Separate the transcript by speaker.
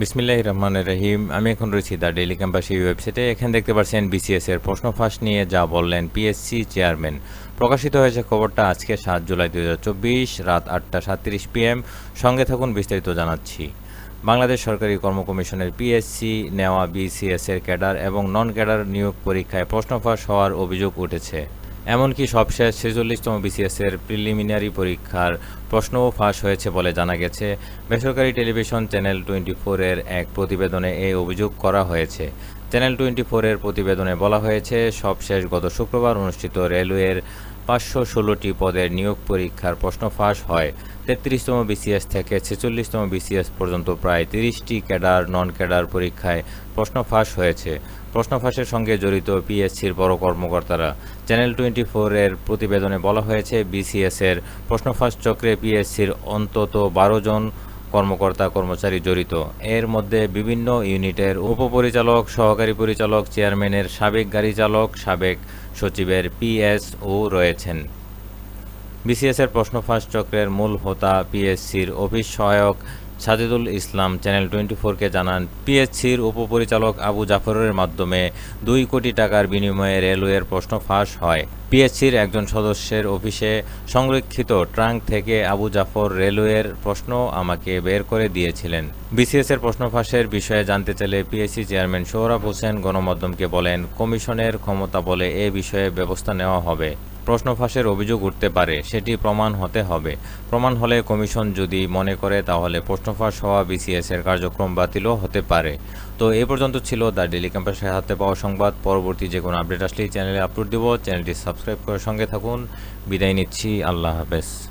Speaker 1: বিসমিল্লাহ রহমান রহিম। আমি এখন রয়েছি দ্য ডেইলি ক্যাম্পাস এই ওয়েবসাইটে। এখানে দেখতে পাচ্ছেন বিসিএস এর প্রশ্ন ফাঁস নিয়ে যা বললেন পিএসসি চেয়ারম্যান। প্রকাশিত হয়েছে খবরটা আজকে সাত জুলাই দু হাজার চব্বিশ, রাত আটটা সাতত্রিশ পিএম। সঙ্গে থাকুন, বিস্তারিত জানাচ্ছি। বাংলাদেশ সরকারি কর্ম কমিশনের পিএসসি নেওয়া বিসিএস এর ক্যাডার এবং নন ক্যাডার নিয়োগ পরীক্ষায় প্রশ্ন ফাঁস হওয়ার অভিযোগ উঠেছে। এমনকি সবশেষ ছেচল্লিশতম বিসিএসের প্রিলিমিনারি পরীক্ষার প্রশ্নও ফাঁস হয়েছে বলে জানা গেছে। বেসরকারি টেলিভিশন চ্যানেল টোয়েন্টি ফোরের এক প্রতিবেদনে এই অভিযোগ করা হয়েছে। চ্যানেল টোয়েন্টি ফোরের প্রতিবেদনে বলা হয়েছে, সবশেষ গত শুক্রবার অনুষ্ঠিত রেলওয়ের পাঁচশো ষোলোটি পদের নিয়োগ পরীক্ষার প্রশ্ন ফাঁস হয়। তেত্রিশতম বিসিএস থেকে ছেচল্লিশতম বিসিএস পর্যন্ত প্রায় তিরিশটি ক্যাডার নন ক্যাডার পরীক্ষায় প্রশ্ন ফাঁস হয়েছে। প্রশ্ন ফাঁসের সঙ্গে জড়িত পিএসসির বড় কর্মকর্তারা। চ্যানেল টোয়েন্টি ফোরের প্রতিবেদনে বলা হয়েছে বিসিএসের প্রশ্ন ফাঁস চক্রে পিএসসির অন্তত বারো জন কর্মকর্তা, কর্মচারী জড়িত। এর মধ্যে বিভিন্ন ইউনিটের উপপরিচালক, সহকারী পরিচালক, চেয়ারম্যানের সাবেক গাড়ি চালক, সাবেক সচিবের পিএসও রয়েছেন। বিসিএসের প্রশ্ন ফাঁস চক্রের মূল হোতা পিএসসির অফিস সহায়ক সাজিদুল ইসলাম চ্যানেল টোয়েন্টি ফোরকে জানান পিএসসির উপপরিচালক আবু জাফরের মাধ্যমে দুই কোটি টাকার বিনিময়ে রেলওয়ের প্রশ্ন ফাঁস হয়। পিএসসির একজন সদস্যের অফিসে সংরক্ষিত ট্রাঙ্ক থেকে আবু জাফর রেলওয়ের প্রশ্ন আমাকে বের করে দিয়েছিলেন। বিসিএস এর প্রশ্ন ফাঁসের বিষয়ে জানতে চাইলে পিএসসি চেয়ারম্যান সোহরাব হোসেন গণমাধ্যমকে বলেন, কমিশনের ক্ষমতা বলে এ বিষয়ে ব্যবস্থা নেওয়া হবে। প্রশ্ন ফাঁসের অভিযোগ উঠতে পারে, সেটি প্রমাণ হতে হবে। প্রমাণ হলে কমিশন যদি মনে করে, তাহলে প্রশ্ন ফাঁস হওয়া বিসিএস এর কার্যক্রম বাতিলও হতে পারে। তো এ পর্যন্ত ছিল দ্য ডেলি ক্যাম্পাসের হাতে পাওয়া সংবাদ। পরবর্তী যে কোনো আপডেট আসলেই চ্যানেলে আপলোড দেব। চ্যানেলটি সাবস্ক্রাইব করে সঙ্গে থাকুন। বিদায় নিচ্ছি। আল্লাহ হাফেজ।